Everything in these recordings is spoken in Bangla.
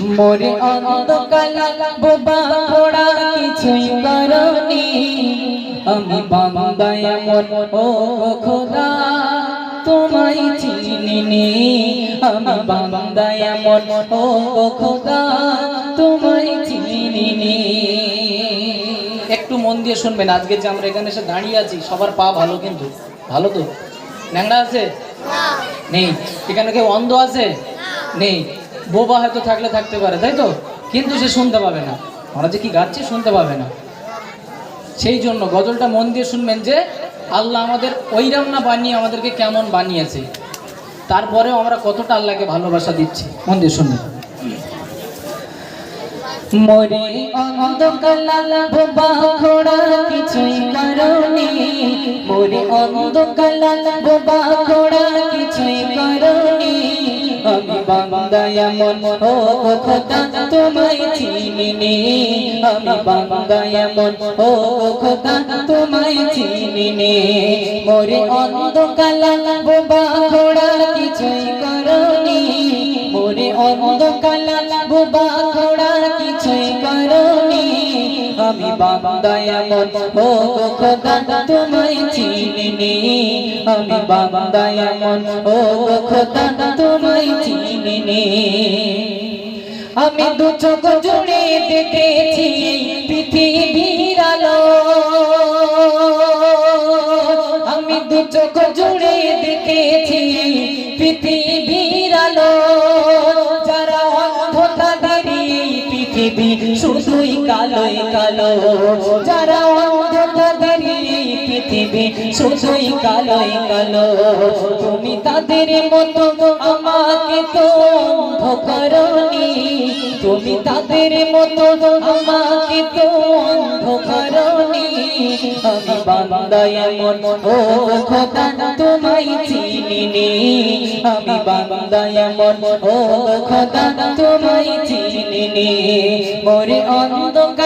মোরে অন্ধকাল বোবা ঘোড়া কিছুই করনি। আমি বান্দায় এমন ও খোদা তোমায় চিনিনি। আমি বান্দায় এমন ও খোদা তোমায় চিনিনি। একটু মন দিয়ে শুনবেন আজকে যে আমরা এখানে এসে দাঁড়িয়ে আছি সবার পা ভালো কিন্তু। ভালো তো? ন্যাংরা আছে? নেই। এখানে কেউ অন্ধ আছে? নেই। বোবা হয়তো থাকলে থাকতে পারে, তাই তো? কিন্তু সে শুনতে পাবে না। আমরা যে কি গাচ্ছি শুনতে পাবে না। সেই জন্য গজলটা মন দিয়ে শুনবেন যে, আল্লাহ আমাদের ওইরাম না বানিয়ে আমাদেরকে কেমন বানিয়েছে। তারপরেও আমরা কতটা আল্লাহকে ভালোবাসা দিচ্ছি। মন দিয়ে শুনবেন। মরে অন্ধকাল ঘোড়া, কিছুই করনি। মরে অন্ধকাল ঘোড়া, কিছুই করনি। বান্দা এমন ও খোদা তোমায় চিনিনি। আমি বান্দা এমন ও খোদা তোমায় চিনিনি। মরে অন্ধকাল বোবা ঘোড়া কিছুই করনি। মোরে অন্ধকাল বোবা আমি এমন ও তোমায় চিনিনি। আমি এমন ও তোমায় চিনিনি। আমি দু চোখ জুড়ে দেখেছি পৃথিবীর আলো। আমি দু চোখ জুড়ে দেখেছি পৃথিবীর কালো যারা অন্ধ পৃথিবী শুধুই কালোই কালো, তুমি তাদের মতো আমাকে তো অন্ধ করনি। তুমি তাদের মতো আমাকে তো অন্ধ করনি। আমি বান্দা এমন ও খোদা তোমায় চিনিনি। আমি বান্দা এমন ও খোদা তোমায় চিনিনি। মোরে অন্ধকাল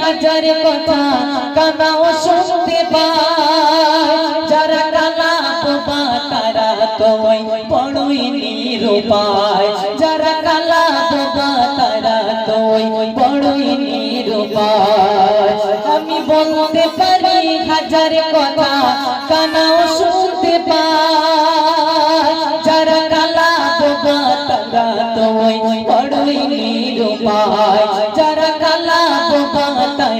হাজার কথা কানাও শুনতে পাই যারা কানা বোবা তারা কই পড়ুই নিরুপায়। যারা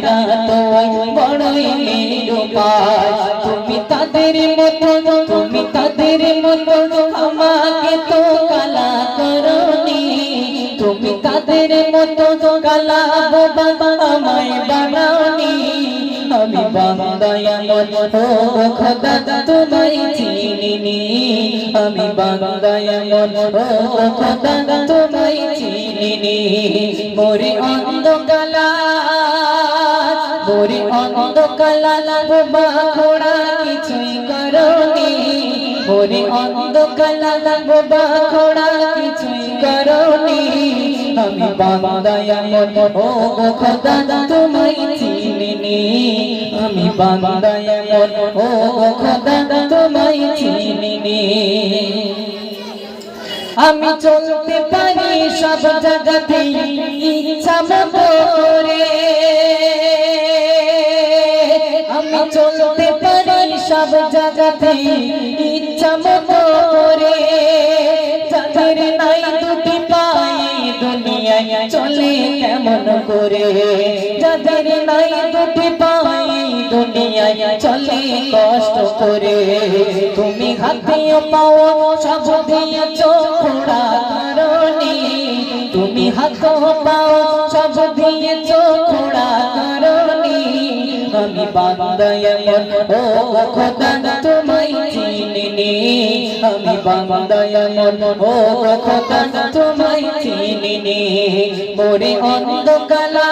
তারা কই পড়ুই নিরুপায় তুমি তাদের মতো তুমি তাদের মতো আমাকে তো কালা করনি তুমি তাদের মতো কালা বাবা আমায় বানাওনি আমি বান্দা এমন ও খোদা তোমায় চিনিনি আমি বান্দা এমন ও খোদা তোমায় চিনিনি মোরে অন্ধকালা মোরে অন্ধকালা বাবা ঘোড়া কিছুই করনি। মোরে অন্ধকালা বাবা ঘোড়া কিছুই করনি। আমি বান্দা এমন, ও খোদা, তোমায় চিনিনি। আমি বান্দা এমন, ও খোদা, তোমায় চিনিনি। আমি চলতে পারি সব জায়গাতে ইচ্ছা মতো। সব জায়গাতে ইচ্ছা মতো করে। যাদের নাই দুটি পাই দুনিয়ায় চলে কেমন করে। যাদের নাই দুটি পাই দুনিয়ায় চলে কষ্ট করে। তুমি হাতেও পাও, সব দিয়েছ খোড়া কারণে। তুমি হাতও পাও, সব খোড়া কারণে আমি বান্দা ও খোদা, তোমায় চিনিনি আমি বান্দা এমন। ও খোদা, তোমায় চিনিনি মোরে অন্ধকালা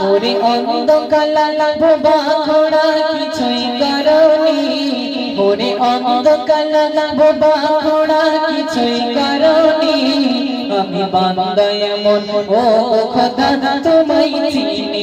মোরে অন্ধকালা বোবা খোড়া কিছুই করনি। মোরে অন্ধকালা বোবা খোড়া কিছুই করনি। আমি বান্দা এমন। ও খোদা, তোমায় চিনি